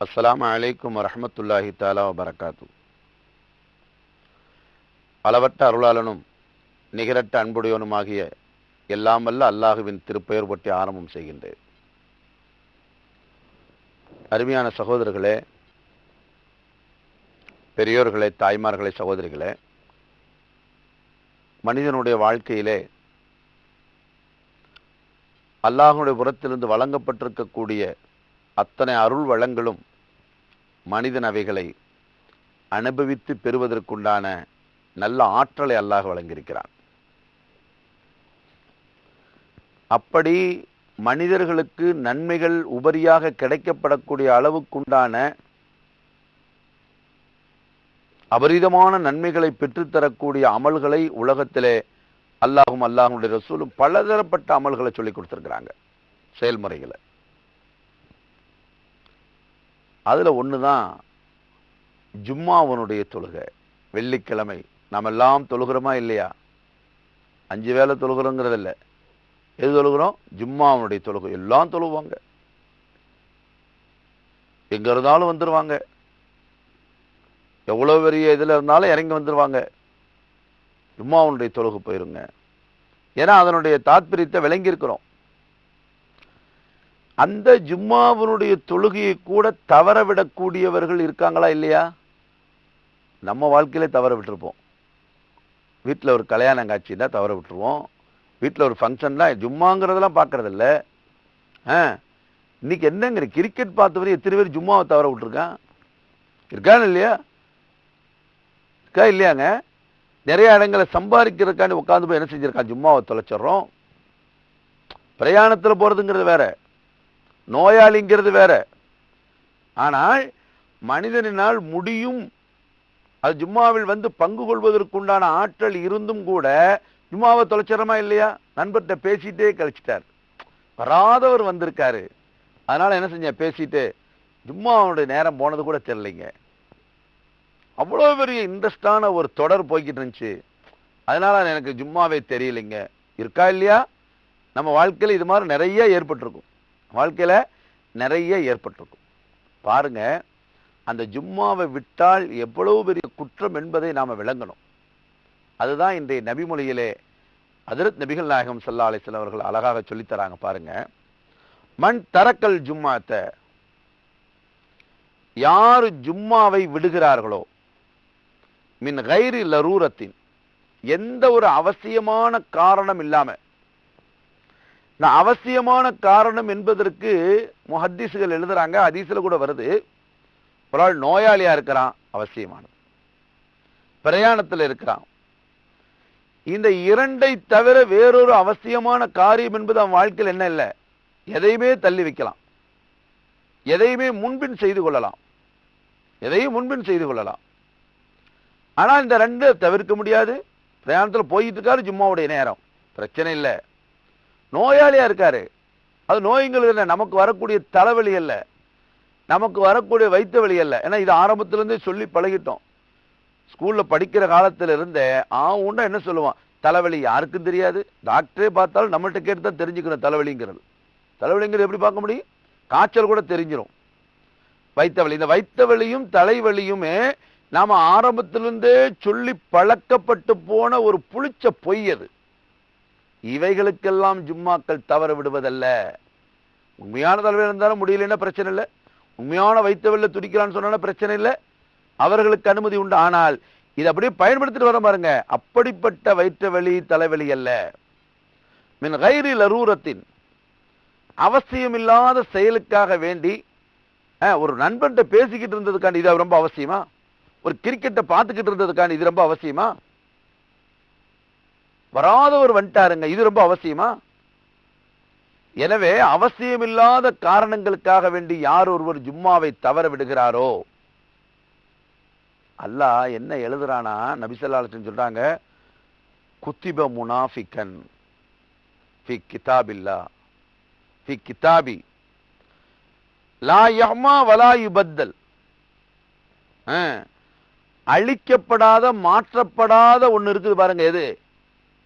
அஸ்லாம் அலைக்கும் வரமத்துல்லாஹி தாலா வரகாத்து அளவற்ற அருளாளனும் நிகரற்ற அன்புடையவனுமாகிய எல்லாம் அல்லாஹுவின் திருப்பெயர் பற்றி ஆரம்பம் செய்கின்றேன். அருமையான சகோதரர்களே பெரியோர்களே தாய்மார்களே சகோதரிகளே மனிதனுடைய வாழ்க்கையிலே அல்லாஹனுடைய புறத்திலிருந்து வழங்கப்பட்டிருக்கக்கூடிய அத்தனை அருள் வளங்களும் மனிதன் அவைகளை அனுபவித்து பெறுவதற்குண்டான நல்ல ஆற்றலை அல்லாஹ் வழங்கியிருக்கிறான். அப்படி மனிதர்களுக்கு நன்மைகள் உபரியாக கிடைக்கப்படக்கூடிய அளவுக்குண்டான அபரிதமான நன்மைகளை பெற்றுத்தரக்கூடிய அமல்களை உலகத்திலே அல்லாஹும் அல்லாஹுடைய ரசூலும் பலதரப்பட்ட அமல்களை சொல்லி கொடுத்துருக்குறாங்க. செயல்முறைகளை. அதுல ஒண்ணுதான் ஜும்மாவனுடைய தொழுகை. வெள்ளிக்கிழமை நாம் எல்லாம் தொழுகிறோமா இல்லையா? அஞ்சு வேலை தொழுகிறோங்கிறது இல்லை எது தொழுகிறோம்? ஜும்மாவனுடைய தொழுகை. எல்லாம் தொழுவாங்க. எங்க இருந்தாலும் வந்துருவாங்க. எவ்வளவு பெரிய இதுல இருந்தாலும் இறங்கி வந்துருவாங்க. ஜும்மாவுடைய தொழுகு போயிருங்க. ஏன்னா அதனுடைய தாத்பரியத்தை விளங்கி இருக்கிறோம் அந்த ஜும்மாவினுடைய தொழுகையை கூட தவற விடக்கூடியவர்கள் இருக்காங்களா இல்லையா? நம்ம வாழ்க்கையிலே தவற விட்டுருப்போம் வீட்டில் ஒரு கல்யாணம் தான் தவற விட்டுருவோம் வீட்டில் ஒரு ஃபங்க்ஷன்னா ஜும்மாங்கிறதெல்லாம் பார்க்கறது ஆ இன்னைக்கு என்னங்கிற கிரிக்கெட் பார்த்தவரை எத்தனை பேர் ஜும்மாவை தவற விட்டுருக்கான் இருக்கான்னு இல்லையா? இருக்கா இல்லையாங்க? நிறைய இடங்களை சம்பாதிக்கிறதுக்காண்டி உட்காந்து போய் என்ன செஞ்சிருக்கான்? ஜும்மாவை தொலைச்சிட்றோம். பிரயாணத்தில் போகிறதுங்கிறது வேற. நோயாளிங்கிறது வேற. ஆனால் மனிதனினால் முடியும். அது ஜும்மாவில் வந்து பங்கு கொள்வதற்குண்டான ஆற்றல் இருந்தும் கூட ஜும்மாவை தொலைச்சிடறமா இல்லையா? நண்பர்கிட்ட பேசிட்டே கழிச்சிட்டார். வராதவர் வந்திருக்காரு. அதனால் என்ன செஞ்சேன்? பேசிட்டு ஜும்மாவோட நேரம் போனது கூட தெரியலைங்க. அவ்வளோ பெரிய இன்ட்ரெஸ்டான ஒரு தொடர் போய்கிட்டு இருந்துச்சு. அதனால் எனக்கு ஜும்மாவே தெரியலைங்க. இருக்கா இல்லையா? நம்ம வாழ்க்கையில் இது மாதிரி நிறைய ஏற்பட்டிருக்கும். வாழ்க்கையில் நிறைய ஏற்பட்டிருக்கும். பாருங்க அந்த ஜும்மாவை விட்டால் எவ்வளவு பெரிய குற்றம் என்பதை நாம் விளங்கணும். அதுதான் இன்றைய நபிமொழியிலே அதிரத் நபிகள் நாயகம் சல்லா அலிஸ்லாம் அவர்கள் அழகாக சொல்லித் தராங்க பாருங்க. மண் தரக்கல் ஜும்மாத்த யார் ஜும்மாவை விடுகிறார்களோ மின் கைரி லரூரத்தின் எந்த ஒரு அவசியமான காரணம் இல்லாம. இந்த அவசியமான காரணம் என்பதற்கு முஹத்திசுகள் எழுதுறாங்க அதிசல கூட வருது. ஒரு ஆள் நோயாளியா இருக்கிறான் அவசியமானது. பிரயாணத்தில் இருக்கிறான். இந்த இரண்டை தவிர வேறொரு அவசியமான காரியம் என்பது அவன் வாழ்க்கையில் என்ன இல்லை? எதையுமே தள்ளி வைக்கலாம். எதையுமே முன்பின் செய்து கொள்ளலாம். எதையும் முன்பின் செய்து கொள்ளலாம். ஆனால் இந்த ரெண்டு தவிர்க்க முடியாது. பிரயாணத்தில் போயிட்டு இருக்காரு ஜும்மாவுடைய நேரம். பிரச்சனை இல்லை. நோயாளியாக இருக்காரு. அது நோய்ங்கிறது இல்லை. நமக்கு வரக்கூடிய தலைவலி அல்ல நமக்கு வரக்கூடிய வைத்த வலி அல்ல ஏன்னா இது ஆரம்பத்திலேருந்தே சொல்லி பழகிட்டோம். ஸ்கூலில் படிக்கிற காலத்துல இருந்தே ஆ உண்டா என்ன சொல்லுவான்? தலைவலி யாருக்கும் தெரியாது. டாக்டரே பார்த்தாலும் நம்மள்கிட்ட கேட்டு தான் தெரிஞ்சுக்கணும் தலைவலிங்கிறது. தலைவலிங்கிறது எப்படி பார்க்க முடியும்? காய்ச்சல் கூட தெரிஞ்சிடும் வைத்த வலி. இந்த வைத்த வலியும் தலைவலியுமே நாம ஆரம்பத்திலிருந்தே சொல்லி பழக்கப்பட்டு போன ஒரு புளிச்ச பொய் அது. இவைகளுக்கெல்லாம் ஜும்மாக்கள் தவற விடுவதல்ல. உண்மையான தலைவர் இருந்தாலும் முடியலன்னா பிரச்சனை இல்லை. உண்மையான வைத்தவெல்ல துடிக்கிறான்னு சொன்னா பிரச்சனை இல்லை. அவர்களுக்கு அனுமதி உண்டு. ஆனால் இதை அப்படியே பயன்படுத்திட்டு வர பாருங்க. அப்படிப்பட்ட வயிற்றுவலி தலைவலி அல்ல. மின் கைரி அவசியம் அவசியமில்லாத செயலுக்காக வேண்டி ஒரு நண்பன்கிட்ட பேசிக்கிட்டு இருந்ததுக்காண்டி இது ரொம்ப அவசியமா? ஒரு கிரிக்கெட்டை பார்த்துக்கிட்டு இருந்ததுக்கான இது ரொம்ப அவசியமா? வராதவர் வந்துட்டாருங்க இது ரொம்ப அவசியமா? எனவே அவசியமில்லாத காரணங்களுக்காக வேண்டி யார் ஒருவர் ஜும்மாவை தவற விடுகிறாரோ? அல்லாஹ் என்ன எழுதுறானா? நபிசல்லாசன் சொல்றாங்க குத்திப முனாஃபிகன் ஃபி கிதாபில்லா. ஃபி கிதாபி. லா யஹ்மா வலா யுபத்தல். அழிக்கப்படாத மாற்றப்படாத ஒன்று இருக்குது பாருங்க எது?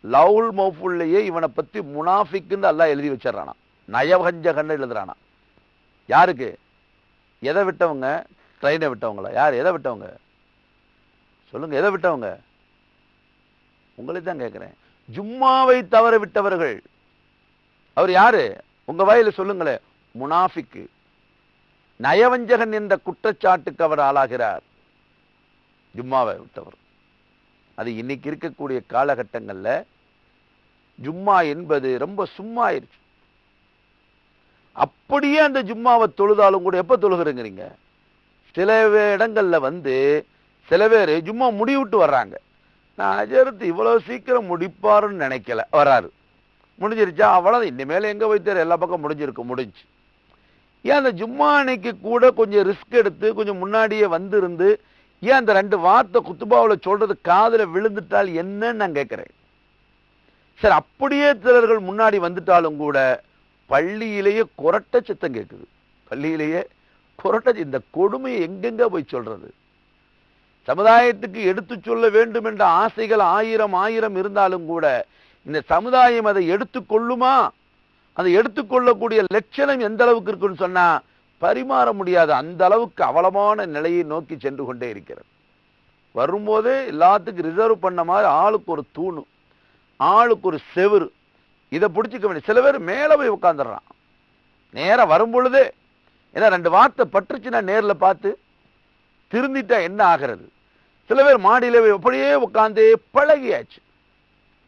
லவுல் மௌஃபுல்லையே இவனை பத்தி முனாஃபிக்குன்னு அல்லாஹ் எழுதி வச்சிடறானா. நயவஞ்சகன்னு எழுதுறானா. யாருக்கு? எதை விட்டவங்க? ட்ரெயினை விட்டவங்களா? யார்? எதை விட்டவங்க? சொல்லுங்க எதை விட்டவங்க? உங்களை தான் கேட்குறேன் ஜும்மாவை தவற விட்டவர்கள். அவர் யாரு? உங்க வாயில் சொல்லுங்களேன். முனாஃபிக்கு. நயவஞ்சகன் என்ற குற்றச்சாட்டுக்கு அவர் ஆளாகிறார். ஜும்மாவை விட்டவர். அது இன்னைக்கு இருக்கக்கூடிய காலகட்டங்கள்ல ஜும்மா என்பது ரொம்ப சும்மா ஆயிருச்சு அப்படியே அந்த ஜும்மாவை தொழுதாலும் கூட எப்ப தொழுகிறேங்கிறீங்க? சில இடங்களில் இடங்கள்ல வந்து சில பேர் ஜும்மா முடிவிட்டு வர்றாங்க. நான் அஜரத் இவ்வளவு சீக்கிரம் முடிப்பாருன்னு நினைக்கல. வராரு. முடிஞ்சிருச்சா? அவ்வளவு இனிமேல் எங்க வைத்தார் எல்லா பக்கம் முடிஞ்சிருக்கு முடிஞ்சு ஏன் அந்த ஜும்மா அன்னைக்கு கூட கொஞ்சம் ரிஸ்க் எடுத்து கொஞ்சம் முன்னாடியே வந்திருந்து ஏன் அந்த ரெண்டு வார்த்தை குத்துபாவில் சொல்றது காதில் விழுந்துட்டால் என்னன்னு நான் கேட்குறேன். சார் அப்படியே சிலர்கள் முன்னாடி வந்துட்டாலும் கூட பள்ளியிலேயே குரட்ட சித்தம் கேட்குது. பள்ளியிலேயே குரட்ட இந்த கொடுமையை எங்கெங்க போய் சொல்றது? சமுதாயத்துக்கு எடுத்து சொல்ல வேண்டும் என்ற ஆசைகள் ஆயிரம் ஆயிரம் இருந்தாலும் கூட இந்த சமுதாயம் அதை எடுத்துக்கொள்ளுமா? அதை எடுத்துக்கொள்ளக்கூடிய லட்சணம் எந்த அளவுக்கு இருக்குன்னு சொன்னா பரிமாற முடியாத அந்த அளவுக்கு அவலமான நிலையை நோக்கி சென்று கொண்டே இருக்கிறது. வரும்போதே எல்லாத்துக்கும் ரிசர்வ் பண்ண மாதிரி ஆளுக்கு ஒரு தூணு ஆளுக்கு ஒரு செவுரு. இதை பிடிச்சிக்க வேண்டிய சில பேர் மேலே போய் உட்காந்துடுறான் நேராக வரும்பொழுதே ஏன்னா ரெண்டு வார்த்தை பற்றுச்சுன்னா நேரில் பார்த்து திருந்திட்டா என்ன ஆகிறது? சில பேர் மாடியில போய் அப்படியே உட்காந்தே பழகியாச்சு.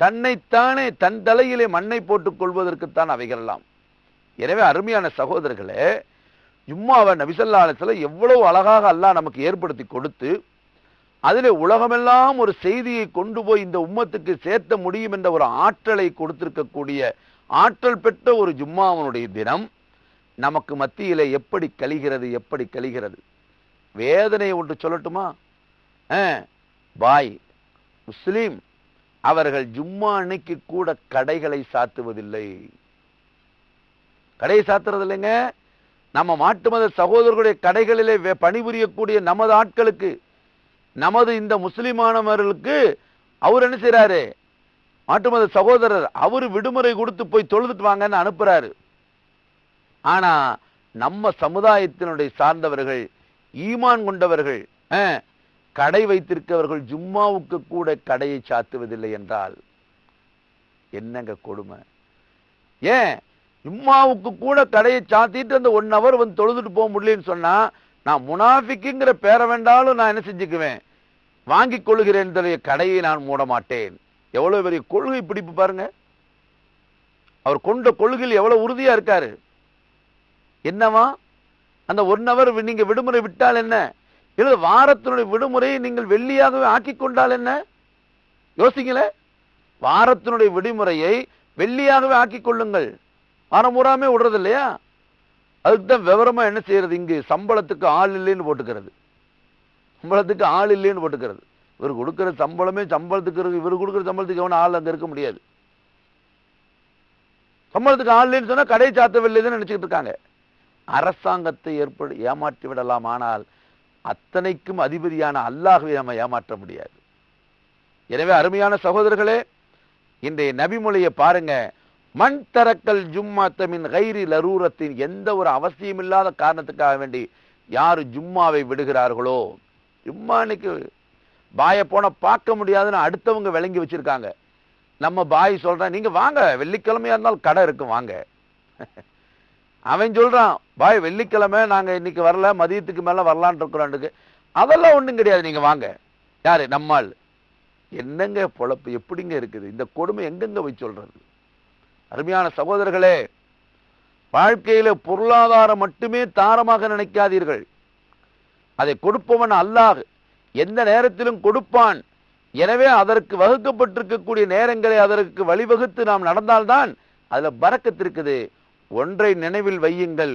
தன்னைத்தானே தன் தலையிலே மண்ணை போட்டுக் கொள்வதற்குத்தான் அவைகளெல்லாம் எனவே அருமையான சகோதரர்களே ஜும்மாவை நபிசல்லாலத்தில் எவ்வளவு அழகாக அல்லாஹ் நமக்கு ஏற்படுத்தி கொடுத்து அதிலே உலகமெல்லாம் ஒரு செய்தியை கொண்டு போய் இந்த உம்மத்துக்கு சேர்த்த முடியும் என்ற ஒரு ஆற்றலை கொடுத்திருக்கக்கூடிய ஆற்றல் பெற்ற ஒரு ஜும்மாவனுடைய தினம் நமக்கு மத்தியில் எப்படி கழிகிறது எப்படி கழிகிறது? வேதனை ஒன்று சொல்லட்டுமா? பாய் முஸ்லீம் அவர்கள் ஜும்மா அன்னைக்கு கூட கடைகளை சாத்துவதில்லை. கடையை சாத்துறது இல்லைங்க நம்ம மாட்டு மத சகோதரர்களுடைய கடைகளிலே வே- பணிபுரியக்கூடிய நமது ஆட்களுக்கு நமது இந்த முஸ்லிமானவர்களுக்கு அவர் என்ன செய்கிறாரு மாட்டு மத சகோதரர் அவர் விடுமுறை கொடுத்து போய் தொழுதுட்டு வாங்கன்னு அனுப்புறாரு. ஆனா நம்ம சமுதாயத்தினுடைய சார்ந்தவர்கள் ஈமான் கொண்டவர்கள் ஆ, கடை வைத்திருக்கவர்கள் ஜும்மாவுக்கு கூட கடையை சாத்துவதில்லை என்றால் என்னங்க கொடுமை? ஏன்? இம்மாவுக்கு கூட கடையை சாத்திட்டு அந்த ஒன் ஹவர் வந்து தொழுதுட்டு போக முடியலன்னு சொன்னா நான் முனாஃபிக்குங்கிற பேரை வேண்டாலும் நான் என்ன செஞ்சுக்குவேன்? வாங்கிக் கொள்கிறேன் தன்னுடைய கடையை நான் மூட மாட்டேன் எவ்வளவு பெரிய கொள்கை பிடிப்பு பாருங்க. அவர் கொண்ட கொள்கையில் எவ்வளவு உறுதியா இருக்காரு. என்னவா? அந்த ஒன் ஹவர் நீங்க விடுமுறை விட்டால் என்ன? இல்ல வாரத்தினுடைய விடுமுறையை நீங்கள் வெள்ளியாகவே ஆக்கி கொண்டால் என்ன? யோசிங்களே. வாரத்தினுடைய விடுமுறையை வெள்ளியாகவே ஆக்கி கொள்ளுங்கள். வாரம் பூராமே விடுறது இல்லையா அதுக்கு தான் விவரமா என்ன செய்யறது இங்கு? சம்பளத்துக்கு ஆள் இல்லைன்னு போட்டுக்கிறது. சம்பளத்துக்கு ஆள் இல்லைன்னு போட்டுக்கிறது. இவர் கொடுக்குற சம்பளமே சம்பளத்துக்கு இருக்கு. இவர் கொடுக்குற சம்பளத்துக்கு எவனும் ஆள் அங்கே இருக்க முடியாது. சம்பளத்துக்கு ஆள் இல்லைன்னு சொன்னா கடை சாத்தவில்லைன்னு நினைச்சுக்கிட்டு இருக்காங்க. அரசாங்கத்தை ஏற்படு ஏமாற்றி விடலாம். ஆனால் அத்தனைக்கும் அதிபதியான அல்லாஹ்வை நம்ம ஏமாற்ற முடியாது. எனவே அருமையான சகோதரர்களே இன்றைய நபிமொழியை பாருங்க. மண் தரக்கல் ஜும்மாத்தமின் கைரி லரூரத்தின் எந்த ஒரு அவசியமில்லாத காரணத்துக்காக வேண்டி யார் ஜும்மாவை விடுகிறார்களோ? ஜும்மா இன்னைக்கு பாய போன பார்க்க முடியாதுன்னு அடுத்தவங்க விளங்கி வச்சிருக்காங்க. நம்ம பாய் சொல்றான் நீங்க வாங்க வெள்ளிக்கிழமையா இருந்தாலும் கடை இருக்கும் வாங்க. அவன் சொல்றான் பாய் வெள்ளிக்கிழமை நாங்க இன்னைக்கு வரல மதியத்துக்கு மேல வரலான் இருக்கிறோம் அதெல்லாம் ஒண்ணும் கிடையாது நீங்க வாங்க. யாரு? நம்மால் என்னங்க பொழப்பு? எப்படிங்க இருக்குது? இந்த கொடுமை எங்கெங்க போய் சொல்றது? அருமையான சகோதரர்களே வாழ்க்கையில பொருளாதாரம் மட்டுமே தாரமாக நினைக்காதீர்கள். அதை கொடுப்பவன் அல்லாஹ். எந்த நேரத்திலும் கொடுப்பான். எனவே அதற்கு வகுக்கப்பட்டிருக்கக்கூடிய நேரங்களை அதற்கு வழிவகுத்து நாம் நடந்தால்தான் அதுல பறக்கத்திருக்குது ஒன்றை நினைவில் வையுங்கள்.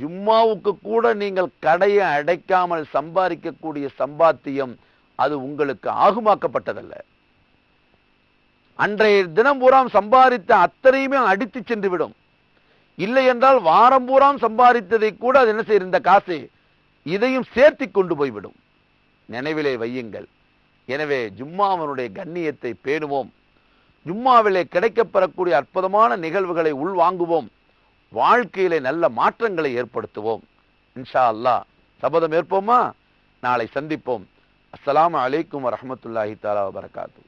ஜும்மாவுக்கு கூட நீங்கள் கடையை அடைக்காமல் சம்பாதிக்கக்கூடிய சம்பாத்தியம் அது உங்களுக்கு ஆகுமாக்கப்பட்டதல்ல. அன்றைய தினம் பூராம் சம்பாதித்த அத்தனையுமே அடித்து சென்று விடும் இல்லை என்றால் வாரம் பூராம் சம்பாதித்ததை கூட அது என்ன செய்யும்? காசு இதையும் சேர்த்தி கொண்டு போய்விடும். நினைவிலே வையுங்கள். எனவே ஜும்மாவனுடைய கண்ணியத்தை பேணுவோம். ஜும்மாவிலே கிடைக்கப்பெறக்கூடிய அற்புதமான நிகழ்வுகளை உள்வாங்குவோம். வாழ்க்கையிலே நல்ல மாற்றங்களை ஏற்படுத்துவோம். இன்ஷா அல்லாஹ். சபதம் ஏற்போமா? நாளை சந்திப்போம். அஸ்லாம் அலைக்கும் வரமத்துல்லாஹி தாலா வரகாத்து